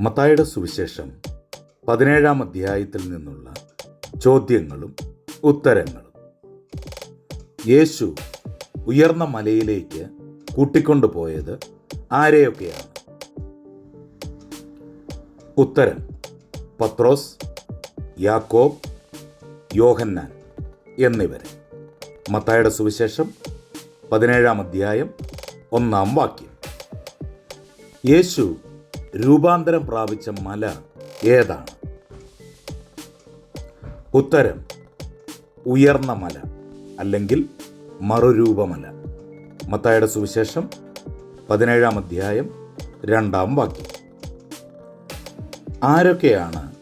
മത്തായുടെ സുവിശേഷം പതിനേഴാം അധ്യായത്തിൽ നിന്നുള്ള ചോദ്യങ്ങളും ഉത്തരങ്ങളും. യേശു ഉയർന്ന മലയിലേക്ക് കൂട്ടിക്കൊണ്ടുപോയത് ആരെയൊക്കെയാണ്? ഉത്തരം പത്രോസ് യാക്കോബ് യോഹന്നാൻ എന്നിവരെ. മത്തായുടെ സുവിശേഷം പതിനേഴാം അധ്യായം ഒന്നാം വാക്യം. യേശു രൂപാന്തരം പ്രാപിച്ച മല ഏതാണ്? ഉത്തരം ഉയർന്ന മല അല്ലെങ്കിൽ മറുരൂപമല. മത്തായുടെ സുവിശേഷം പതിനേഴാം അധ്യായം രണ്ടാം വാക്യം. ആരൊക്കെയാണ്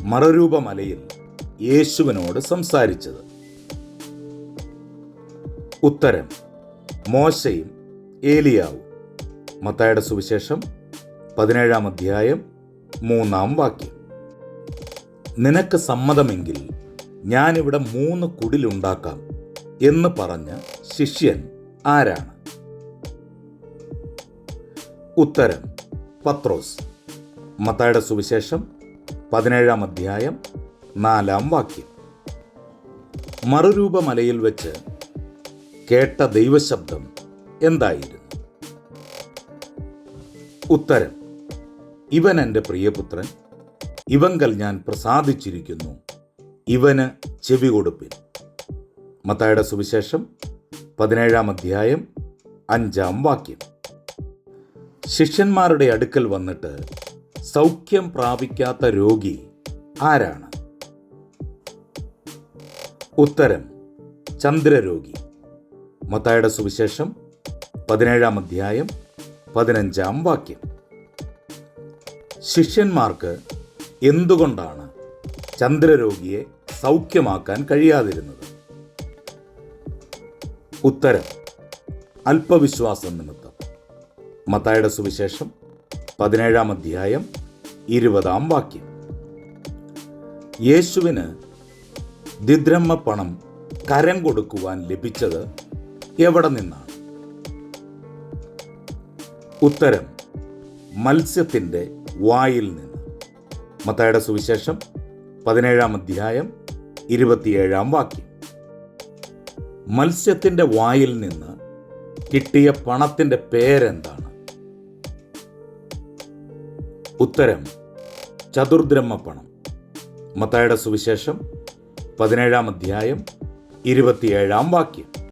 മറുരൂപമലയിൽ യേശുവിനോട് സംസാരിച്ചത്? ഉത്തരം മോശയും ഏലിയാവും. മത്തായുടെ സുവിശേഷം പതിനേഴാം അധ്യായം മൂന്നാം വാക്യം. നിനക്ക് സമ്മതമെങ്കിൽ ഞാനിവിടെ മൂന്ന് കുടിലുണ്ടാക്കാം എന്ന് പറഞ്ഞ ശിഷ്യൻ ആരാണ്? ഉത്തരം പത്രോസ്. മത്തായുടെ സുവിശേഷം പതിനേഴാം അധ്യായം നാലാം വാക്യം. മറുരൂപമലയിൽ വെച്ച് കേട്ട ദൈവശബ്ദം എന്തായിരുന്നു? ഉത്തരം ഇവൻ എന്റെ പ്രിയപുത്രൻ. ഇവങ്കൽ ഞാൻ പ്രസാദിച്ചിരിക്കുന്നു. ഇവന് ചെവി കൊടുപ്പിൻ. മത്തായുടെ സുവിശേഷം പതിനേഴാം അധ്യായം അഞ്ചാം വാക്യം. ശിഷ്യന്മാരുടെ അടുക്കൽ വന്നിട്ട് സൗഖ്യം പ്രാപിക്കാത്ത രോഗി ആരാണ്? ഉത്തരം ചന്ദ്രരോഗി. മത്തായുടെ സുവിശേഷം പതിനേഴാം അധ്യായം പതിനഞ്ചാം വാക്യം. ശിഷ്യന്മാർക്ക് എന്തുകൊണ്ടാണ് ചന്ദ്രരോഗിയെ സൗഖ്യമാക്കാൻ കഴിയാതിരുന്നത്? ഉത്തരം അല്പവിശ്വാസം നിമിത്തം. മത്തായുടെ സുവിശേഷം പതിനേഴാം അധ്യായം ഇരുപതാം വാക്യം. യേശുവിന് ദിദ്രമ്മ പണം കരം കൊടുക്കുവാൻ ലഭിച്ചത് എവിടെ നിന്നാണ്? ഉത്തരം മത്സ്യത്തിന്റെ വായിൽ നിന്ന്. മത്തായുടെ സുവിശേഷം പതിനേഴാം അധ്യായം ഇരുപത്തിയേഴാം വാക്യം. മത്സ്യത്തിന്റെ വായിൽ നിന്ന് കിട്ടിയ പണത്തിന്റെ പേരെന്താണ്? ഉത്തരം ചതുർദ്രഹ്മ പണം മത്തായുടെ സുവിശേഷം പതിനേഴാം അധ്യായം ഇരുപത്തിയേഴാം വാക്യം.